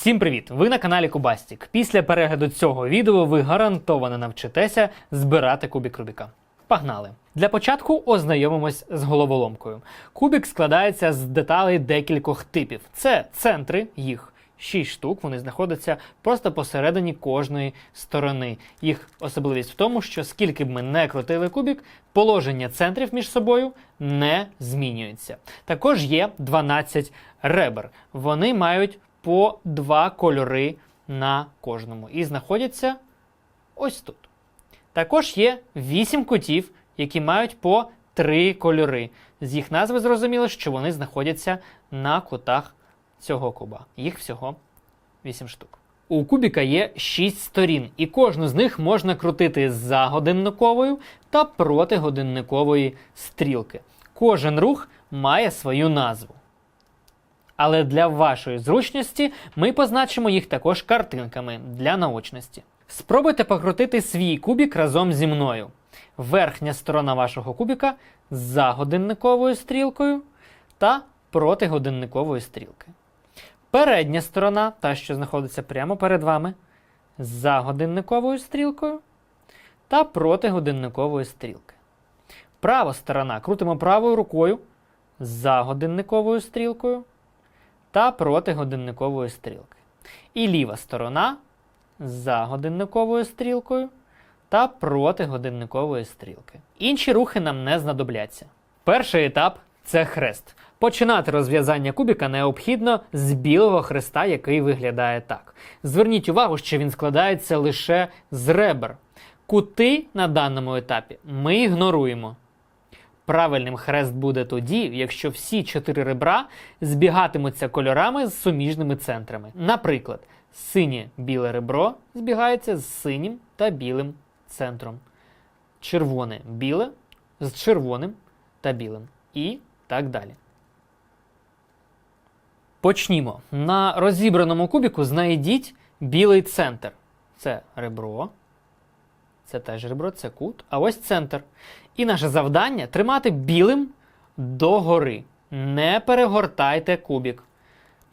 Всім привіт! Ви на каналі Кубастік. Після перегляду цього відео ви гарантовано навчитеся збирати кубік Рубіка. Погнали! Для початку ознайомимось з головоломкою. Кубік складається з деталей декількох типів. Це центри, їх 6 штук, вони знаходяться просто посередині кожної сторони. Їх особливість в тому, що скільки б ми не крутили кубік, положення центрів між собою не змінюється. Також є 12 ребер. Вони мають по два кольори на кожному і знаходяться ось тут. Також є 8 кутів, які мають по 3 кольори. З їх назви зрозуміло, що вони знаходяться на кутах цього куба. Їх всього 8 штук. У кубіка є 6 сторін, і кожну з них можна крутити за годинниковою та проти годинникової стрілки. Кожен рух має свою назву. Але для вашої зручності ми позначимо їх також картинками для наочності. Спробуйте покрутити свій кубік разом зі мною. Верхня сторона вашого кубіка за годинниковою стрілкою та проти годинникової стрілки. Передня сторона, та, що знаходиться прямо перед вами, за годинниковою стрілкою та проти годинникової стрілки. Права сторона крутимо правою рукою за годинниковою стрілкою та проти годинникової стрілки. І ліва сторона за годинниковою стрілкою та проти годинникової стрілки. Інші рухи нам не знадобляться. Перший етап це хрест. Починати розв'язання кубіка необхідно з білого хреста, який виглядає так. Зверніть увагу, що він складається лише з ребер. Кути на даному етапі ми ігноруємо. Правильним хрест буде тоді, якщо всі чотири ребра збігатимуться кольорами з суміжними центрами. Наприклад, синє біле ребро збігається з синім та білим центром. Червоне біле з червоним та білим. І так далі. Почнімо. На розібраному кубіку знайдіть білий центр. Це ребро. Це теж ребро, це кут. А ось центр. І наше завдання тримати білим догори. Не перегортайте кубік.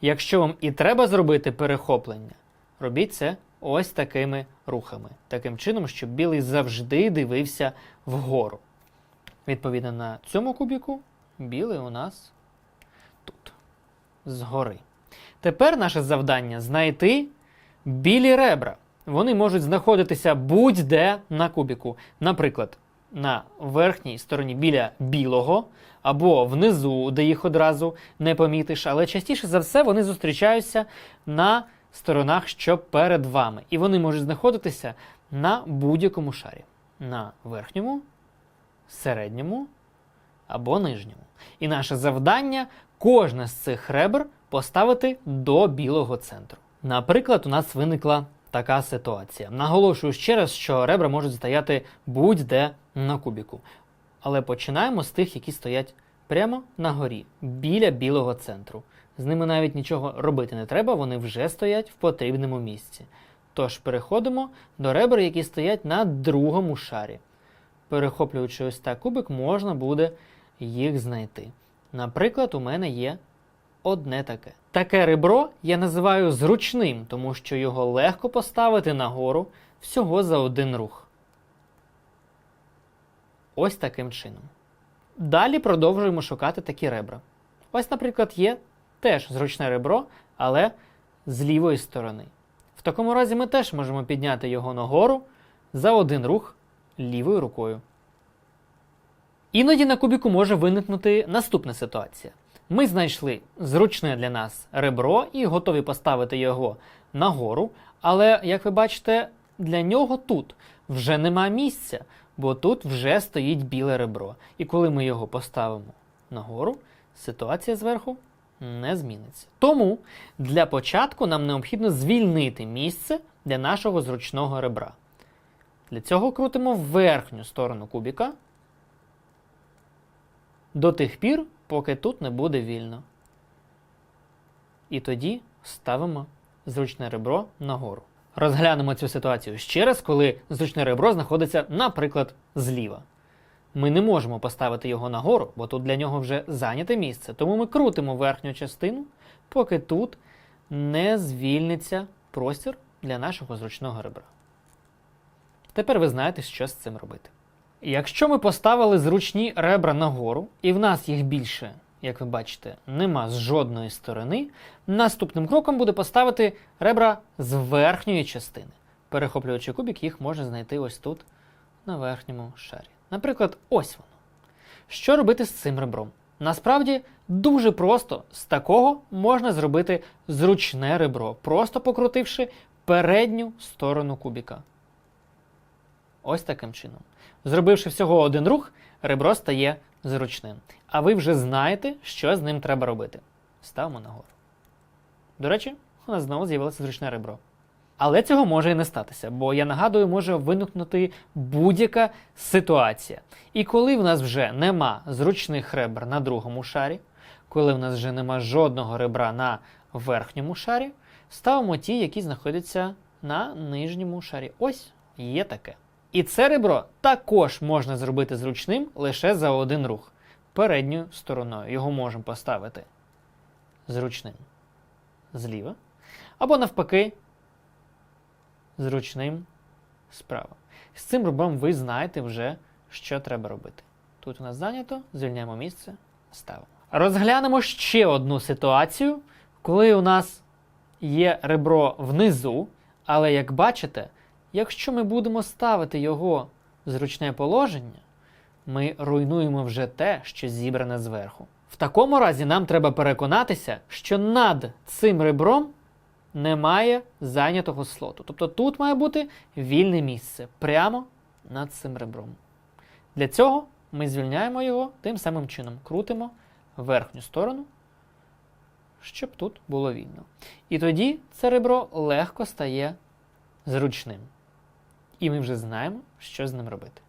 Якщо вам і треба зробити перехоплення, робіть це ось такими рухами. Таким чином, щоб білий завжди дивився вгору. Відповідно на цьому кубіку, білий у нас тут, згори. Тепер наше завдання знайти білі ребра. Вони можуть знаходитися будь-де на кубіку. Наприклад, на верхній стороні біля білого, або внизу, де їх одразу не помітиш, але частіше за все вони зустрічаються на сторонах, що перед вами. І вони можуть знаходитися на будь-якому шарі. На верхньому, середньому або нижньому. І наше завдання кожне з цих ребр поставити до білого центру. Наприклад, у нас виникла така ситуація. Наголошую ще раз, що ребра можуть стояти будь-де на кубіку. Але починаємо з тих, які стоять прямо на горі, біля білого центру. З ними навіть нічого робити не треба, вони вже стоять в потрібному місці. Тож переходимо до ребер, які стоять на другому шарі. Перехоплюючи ось так кубик, можна буде їх знайти. Наприклад, у мене є одне таке. Таке ребро я називаю зручним, тому що його легко поставити нагору всього за один рух. Ось таким чином. Далі продовжуємо шукати такі ребра. Ось, наприклад, є теж зручне ребро, але з лівої сторони. В такому разі ми теж можемо підняти його нагору за один рух лівою рукою. Іноді на кубіку може виникнути наступна ситуація. Ми знайшли зручне для нас ребро і готові поставити його нагору, але, як ви бачите, для нього тут вже нема місця, бо тут вже стоїть біле ребро. І коли ми його поставимо нагору, ситуація зверху не зміниться. Тому для початку нам необхідно звільнити місце для нашого зручного ребра. Для цього крутимо верхню сторону кубіка до тих пір, поки тут не буде вільно. І тоді ставимо зручне ребро нагору. Розглянемо цю ситуацію ще раз, коли зручне ребро знаходиться, наприклад, зліва. Ми не можемо поставити його нагору, бо тут для нього вже зайняте місце. Тому ми крутимо верхню частину, поки тут не звільниться простір для нашого зручного ребра. Тепер ви знаєте, що з цим робити. Якщо ми поставили зручні ребра нагору, і в нас їх більше, як ви бачите, нема з жодної сторони, наступним кроком буде поставити ребра з верхньої частини. Перехоплюючи кубик, їх можна знайти ось тут, на верхньому шарі. Наприклад, ось воно. Що робити з цим ребром? Насправді дуже просто з такого можна зробити зручне ребро, просто покрутивши передню сторону кубіка. Ось таким чином. Зробивши всього один рух, ребро стає зручним. А ви вже знаєте, що з ним треба робити. Ставимо нагору. До речі, у нас знову з'явилося зручне ребро. Але цього може і не статися, бо я нагадую, може виникнути будь-яка ситуація. І коли в нас вже нема зручних ребр на другому шарі, коли в нас вже нема жодного ребра на верхньому шарі, ставимо ті, які знаходяться на нижньому шарі. Ось є таке. І це ребро також можна зробити зручним лише за один рух передньою стороною. Його можемо поставити зручним зліва, або навпаки, зручним справа. З цим ребром ви знаєте вже, що треба робити. Тут у нас зайнято, звільняємо місце, ставимо. Розглянемо ще одну ситуацію, коли у нас є ребро внизу, але як бачите, якщо ми будемо ставити його в зручне положення, ми руйнуємо вже те, що зібране зверху. В такому разі нам треба переконатися, що над цим ребром немає зайнятого слоту. Тобто тут має бути вільне місце прямо над цим ребром. Для цього ми звільняємо його тим самим чином, крутимо верхню сторону, щоб тут було вільно. І тоді це ребро легко стає зручним. І ми вже знаємо, що з ним робити.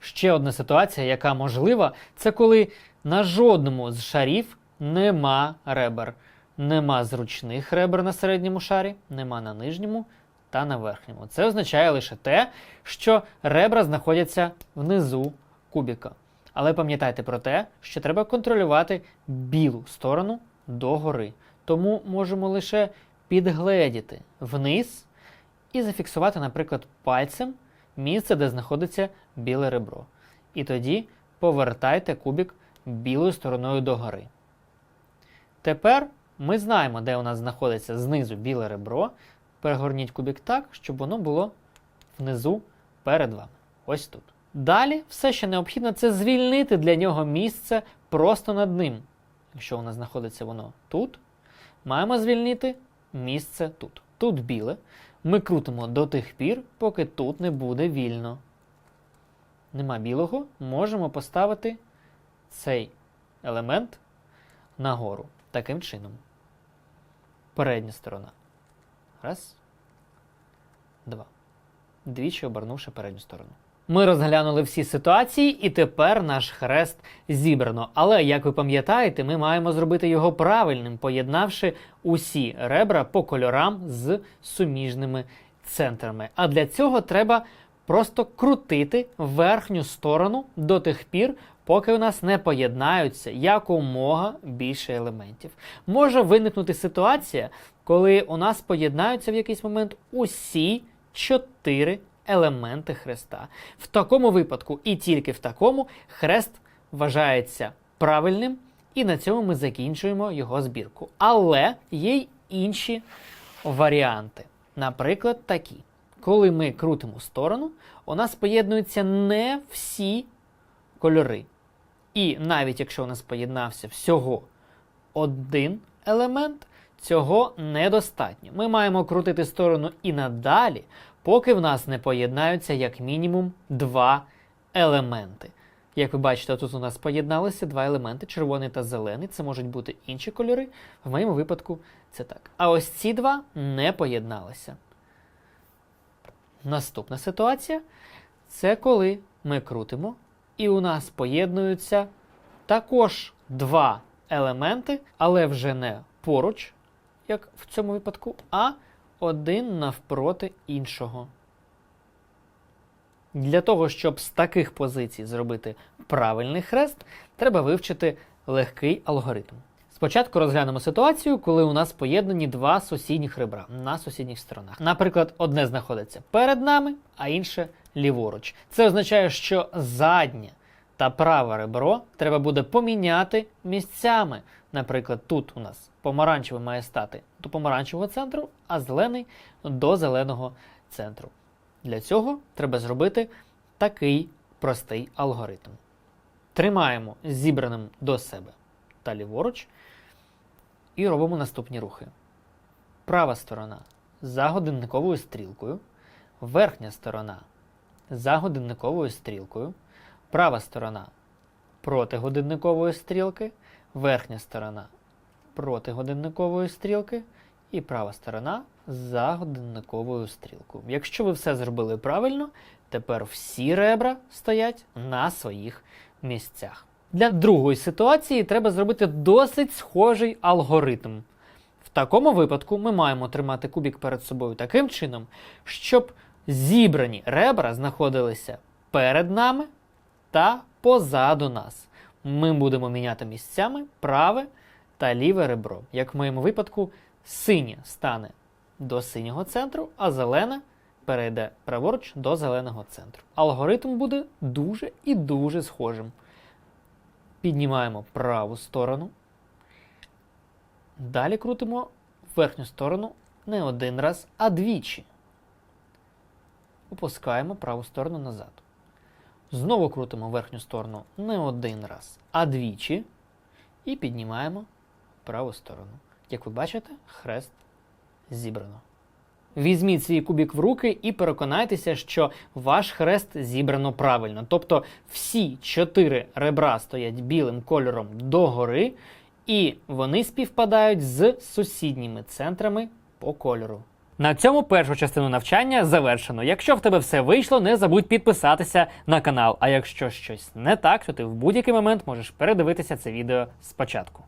Ще одна ситуація, яка можлива, це коли на жодному з шарів нема ребер. Нема зручних ребер на середньому шарі, нема на нижньому та на верхньому. Це означає лише те, що ребра знаходяться внизу кубіка. Але пам'ятайте про те, що треба контролювати білу сторону догори. Тому можемо лише підгледіти вниз і зафіксувати, наприклад, пальцем місце, де знаходиться біле ребро. І тоді повертайте кубик білою стороною догори. Тепер ми знаємо, де у нас знаходиться знизу біле ребро. Перегорніть кубик так, щоб воно було внизу перед вами. Ось тут. Далі все, що необхідно, це звільнити для нього місце просто над ним. Якщо у нас знаходиться воно тут, маємо звільнити місце тут. Тут біле. Ми крутимо до тих пір, поки тут не буде вільно. Нема білого, можемо поставити цей елемент нагору. Таким чином. Передня сторона. Раз. Два. Двічі обернувши передню сторону. Ми розглянули всі ситуації, і тепер наш хрест зібрано. Але, як ви пам'ятаєте, ми маємо зробити його правильним, поєднавши усі ребра по кольорам з суміжними центрами. А для цього треба просто крутити верхню сторону до тих пір, поки у нас не поєднаються якомога більше елементів. Може виникнути ситуація, коли у нас поєднаються в якийсь момент усі чотири елементи хреста. В такому випадку, і тільки в такому, хрест вважається правильним, і на цьому ми закінчуємо його збірку. Але є й інші варіанти. Наприклад, такі. Коли ми крутимо сторону, у нас поєднуються не всі кольори. І навіть якщо у нас поєднався всього один елемент, цього недостатньо. Ми маємо крутити сторону і надалі, поки в нас не поєднаються як мінімум два елементи. Як ви бачите, тут у нас поєдналися два елементи червоний та зелений. Це можуть бути інші кольори. В моєму випадку це так. А ось ці два не поєдналися. Наступна ситуація це коли ми крутимо, і у нас поєднуються також два елементи, але вже не поруч, як в цьому випадку, а один навпроти іншого. Для того, щоб з таких позицій зробити правильний хрест, треба вивчити легкий алгоритм. Спочатку розглянемо ситуацію, коли у нас поєднані два сусідніх ребра на сусідніх сторонах. Наприклад, одне знаходиться перед нами, а інше ліворуч. Це означає, що заднє та праве ребро треба буде поміняти місцями. Наприклад, тут у нас помаранчевий має стати до помаранчевого центру, а зелений до зеленого центру. Для цього треба зробити такий простий алгоритм. Тримаємо зібраним до себе та ліворуч і робимо наступні рухи. Права сторона за годинниковою стрілкою, верхня сторона за годинниковою стрілкою, права сторона проти годинникової стрілки, верхня сторона проти годинникової стрілки і права сторона за годинниковою стрілкою. Якщо ви все зробили правильно, тепер всі ребра стоять на своїх місцях. Для другої ситуації треба зробити досить схожий алгоритм. В такому випадку ми маємо тримати кубік перед собою таким чином, щоб зібрані ребра знаходилися перед нами та позаду нас. Ми будемо міняти місцями праве та ліве ребро. Як в моєму випадку, синє стане до синього центру, а зелене перейде праворуч до зеленого центру. Алгоритм буде дуже і дуже схожим. Піднімаємо праву сторону. Далі крутимо верхню сторону не один раз, а двічі. Опускаємо праву сторону назад. Знову крутимо верхню сторону не один раз, а двічі. І піднімаємо праву сторону. Як ви бачите, хрест зібрано. Візьміть свій кубік в руки і переконайтеся, що ваш хрест зібрано правильно. Тобто всі чотири ребра стоять білим кольором догори, і вони співпадають з сусідніми центрами по кольору. На цьому першу частину навчання завершено. Якщо в тебе все вийшло, не забудь підписатися на канал. А якщо щось не так, то ти в будь-який момент можеш передивитися це відео спочатку.